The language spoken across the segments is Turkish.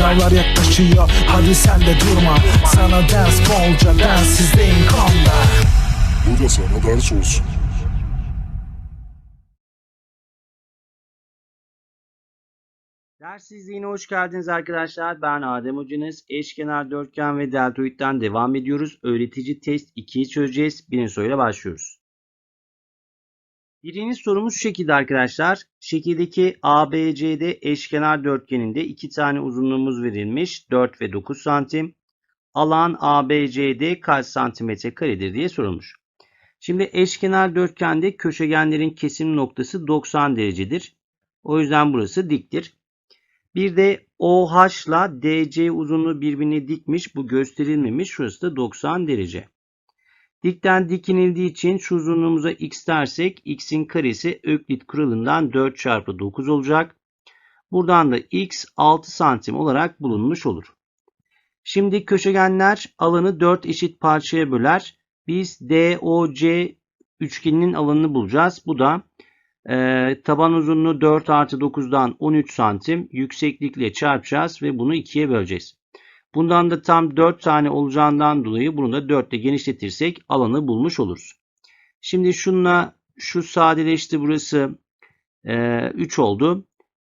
Sınavlar yaklaşıyor hadi sen de durma Sana ders bolca densizliğin konda Bu da sana ders olsun. Dersizliğine hoş geldiniz arkadaşlar. Ben Adem Hocanız. Eşkenar dörtgen ve deltoidden devam ediyoruz. Öğretici test 2'yi çözeceğiz. Birinci soruyla başlıyoruz. Birinci sorumuz şu şekilde arkadaşlar. Şekildeki ABCD eşkenar dörtgeninde iki tane uzunluğumuz verilmiş. 4 ve 9 santim. Alan ABCD kaç santimetre karedir diye sorulmuş. Şimdi eşkenar dörtgende köşegenlerin kesim noktası 90 derecedir. O yüzden burası diktir. Bir de OH ile DC uzunluğu birbirine dikmiş. Bu gösterilmemiş. Şurası da 90 derece. Dikten dikinildiği için şu uzunluğumuza x dersek x'in karesi Öklit kuralından 4 çarpı 9 olacak. Buradan da x 6 santim olarak bulunmuş olur. Şimdi köşegenler alanı 4 eşit parçaya böler. Biz DOC üçgeninin alanını bulacağız. Bu da ee, taban uzunluğu 4 artı 9'dan 13 santim yükseklikle çarpacağız ve bunu 2'ye böleceğiz. Bundan da tam 4 tane olacağından dolayı bunu da 4 ile genişletirsek alanı bulmuş oluruz. Şimdi şunla şu sadeleşti burası e, 3 oldu.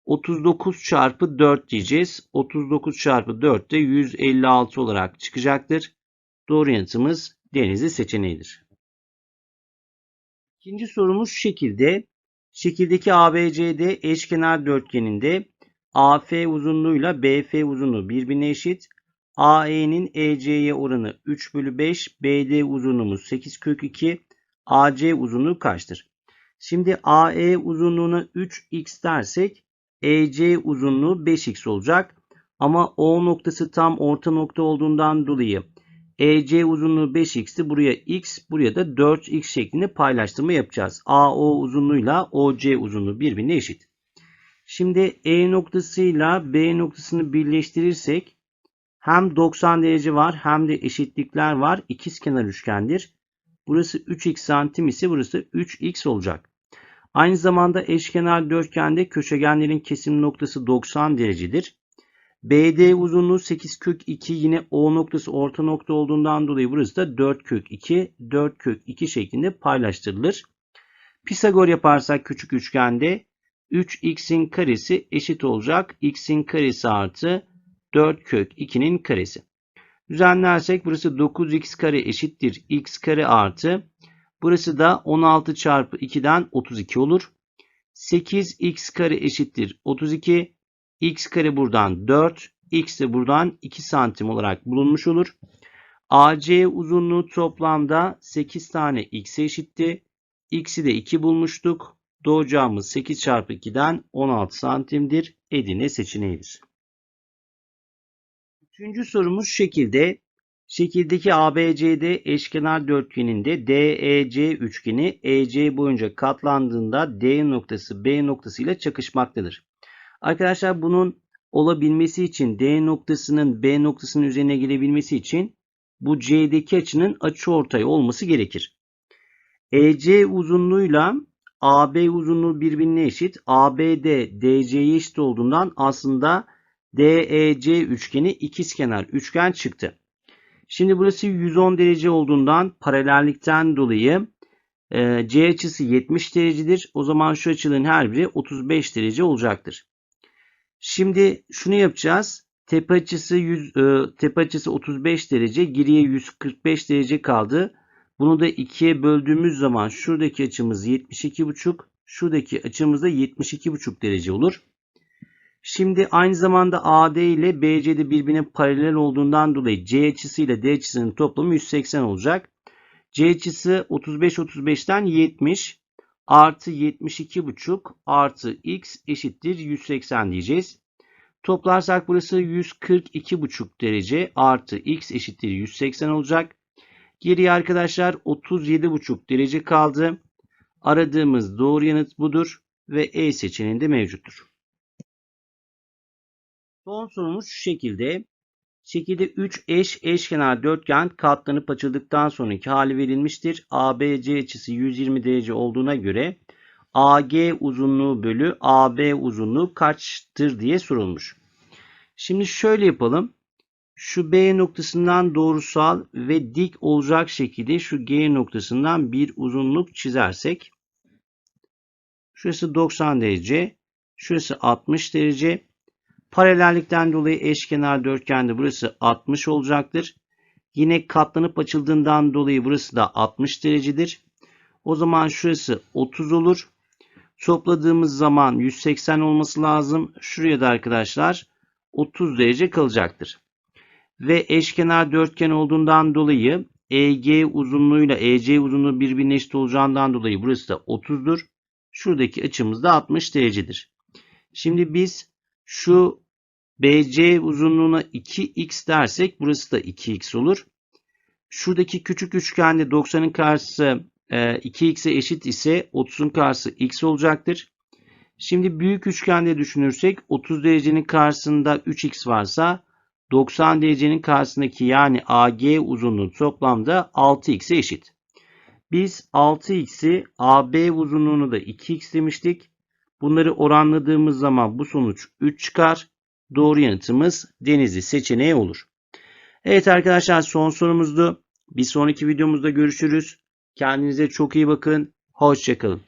39 çarpı 4 diyeceğiz. 39 çarpı 4 de 156 olarak çıkacaktır. Doğru yanıtımız denizli seçeneğidir. İkinci sorumuz şu şekilde. Şekildeki ABCD eşkenar dörtgeninde AF uzunluğuyla BF uzunluğu birbirine eşit. AE'nin EC'ye oranı 3 bölü 5. BD uzunluğumuz 8 kök 2. AC uzunluğu kaçtır? Şimdi AE uzunluğuna 3x dersek EC uzunluğu 5x olacak. Ama O noktası tam orta nokta olduğundan dolayı EC uzunluğu 5x'ti. Buraya x, buraya da 4x şeklinde paylaştırma yapacağız. AO uzunluğuyla OC uzunluğu birbirine eşit. Şimdi E noktasıyla B noktasını birleştirirsek hem 90 derece var hem de eşitlikler var. İkizkenar üçgendir. Burası 3x santim ise burası 3x olacak. Aynı zamanda eşkenar dörtgende köşegenlerin kesim noktası 90 derecedir. BD uzunluğu 8 kök 2 yine O noktası orta nokta olduğundan dolayı burası da 4 kök 2 4 kök 2 şeklinde paylaştırılır. Pisagor yaparsak küçük üçgende 3x'in karesi eşit olacak. x'in karesi artı 4 kök 2'nin karesi. Düzenlersek burası 9x kare eşittir x kare artı burası da 16 çarpı 2'den 32 olur. 8x kare eşittir 32 x kare buradan 4, x de buradan 2 santim olarak bulunmuş olur. AC uzunluğu toplamda 8 tane x eşitti. X'i de 2 bulmuştuk. Doğacağımız 8 çarpı 2'den 16 santimdir. Edirne seçeneğidir. Üçüncü sorumuz şekilde. Şekildeki ABCD eşkenar dörtgeninde DEC üçgeni EC boyunca katlandığında D noktası B noktasıyla çakışmaktadır. Arkadaşlar bunun olabilmesi için D noktasının B noktasının üzerine gelebilmesi için bu C'deki açının açıortay olması gerekir. EC uzunluğuyla AB uzunluğu birbirine eşit. ABD DC'ye eşit olduğundan aslında DEC üçgeni ikizkenar üçgen çıktı. Şimdi burası 110 derece olduğundan paralellikten dolayı e, C açısı 70 derecedir. O zaman şu açıların her biri 35 derece olacaktır. Şimdi şunu yapacağız. Tepe açısı 100, e, tepe açısı 35 derece, geriye 145 derece kaldı. Bunu da ikiye böldüğümüz zaman şuradaki açımız 72,5, şuradaki açımız da 72,5 derece olur. Şimdi aynı zamanda AD ile BC de birbirine paralel olduğundan dolayı C açısı ile D açısının toplamı 180 olacak. C açısı 35 35'ten 70 artı 72,5 artı x eşittir 180 diyeceğiz. Toplarsak burası 142,5 derece artı x eşittir 180 olacak. Geriye arkadaşlar 37,5 derece kaldı. Aradığımız doğru yanıt budur ve E seçeneğinde mevcuttur. Son sorumuz şu şekilde. Şekilde 3 eş eşkenar dörtgen katlanıp açıldıktan sonraki hali verilmiştir. ABC açısı 120 derece olduğuna göre AG uzunluğu bölü AB uzunluğu kaçtır diye sorulmuş. Şimdi şöyle yapalım. Şu B noktasından doğrusal ve dik olacak şekilde şu G noktasından bir uzunluk çizersek. Şurası 90 derece. Şurası 60 derece. Paralellikten dolayı eşkenar dörtgende burası 60 olacaktır. Yine katlanıp açıldığından dolayı burası da 60 derecedir. O zaman şurası 30 olur. Topladığımız zaman 180 olması lazım. Şuraya da arkadaşlar 30 derece kalacaktır. Ve eşkenar dörtgen olduğundan dolayı EG uzunluğuyla EC uzunluğu birbirine eşit olacağından dolayı burası da 30'dur. Şuradaki açımız da 60 derecedir. Şimdi biz şu BC uzunluğuna 2x dersek burası da 2x olur. Şuradaki küçük üçgende 90'ın karşısı e, 2x'e eşit ise 30'un karşısı x olacaktır. Şimdi büyük üçgende düşünürsek 30 derecenin karşısında 3x varsa 90 derecenin karşısındaki yani AG uzunluğu toplamda 6x'e eşit. Biz 6x'i AB uzunluğunu da 2x demiştik. Bunları oranladığımız zaman bu sonuç 3 çıkar. Doğru yanıtımız Denizli seçeneği olur. Evet arkadaşlar son sorumuzdu. Bir sonraki videomuzda görüşürüz. Kendinize çok iyi bakın. Hoşçakalın.